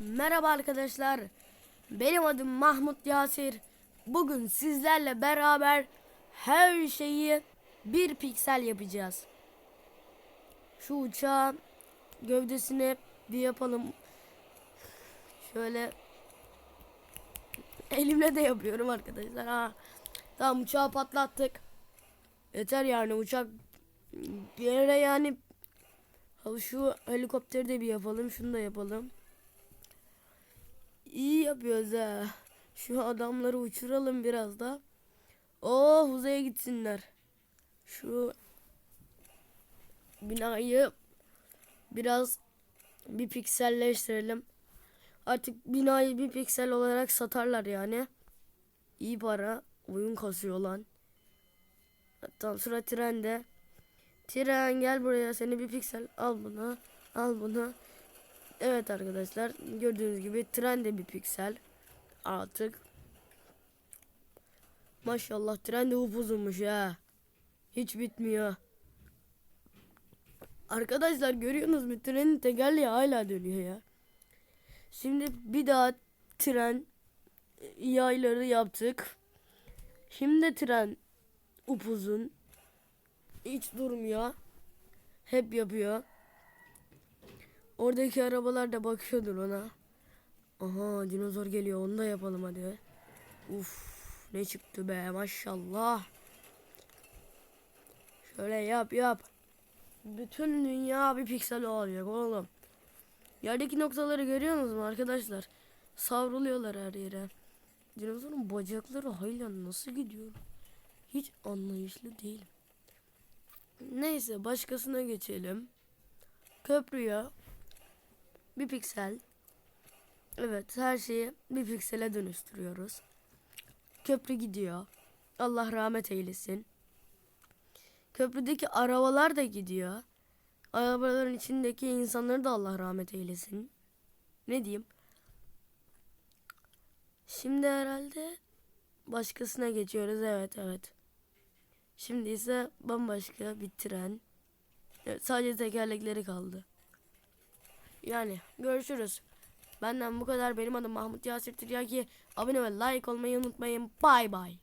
Merhaba arkadaşlar. Benim adım Mahmut Yasir. Bugün sizlerle beraber her şeyi bir piksel yapacağız. Şu uçağın gövdesini bir yapalım. Şöyle elimle de yapıyorum arkadaşlar. Ha. Tamam uçağı patlattık. Yeter yani uçak bir yere yani şu helikopteri de bir yapalım. Şunu da yapalım. İyi yapıyoruz ha. Şu adamları uçuralım biraz da. Oh uzaya gitsinler. Şu binayı biraz bir pikselleştirelim. Artık binayı bir piksel olarak satarlar yani. İyi para. Oyun kasıyor lan. Tamam sıra trende. Tren gel buraya seni bir piksel al bunu al bunu. Evet arkadaşlar gördüğünüz gibi tren de bir piksel artık. Maşallah tren de upuzunmuş ha. Hiç bitmiyor. Arkadaşlar görüyorsunuz mu trenin tekerleği hala dönüyor ya. Şimdi bir daha tren yayları yaptık. Şimdi tren upuzun hiç durmuyor. Hep yapıyor. Oradaki arabalar da bakıyordur ona. Aha dinozor geliyor onu da yapalım hadi. Uf ne çıktı be maşallah. Şöyle yap yap. Bütün dünya bir piksel olacak oğlum. Yerdeki noktaları görüyor musunuz arkadaşlar? Savruluyorlar her yere. Dinozorun bacakları hala nasıl gidiyor? Hiç anlayışlı değilim. Neyse başkasına geçelim. Köprüye bir piksel. Evet her şeyi bir piksele dönüştürüyoruz. Köprü gidiyor. Allah rahmet eylesin. Köprüdeki arabalar da gidiyor. Arabaların içindeki insanları da Allah rahmet eylesin. Ne diyeyim? Şimdi herhalde başkasına geçiyoruz. Evet evet. Şimdi ise bambaşka bir tren. Evet, sadece tekerlekleri kaldı. Yani görüşürüz. Benden bu kadar. Benim adım Mahmut Yasir Tiryaki. Abone ve like olmayı unutmayın. Bay bay.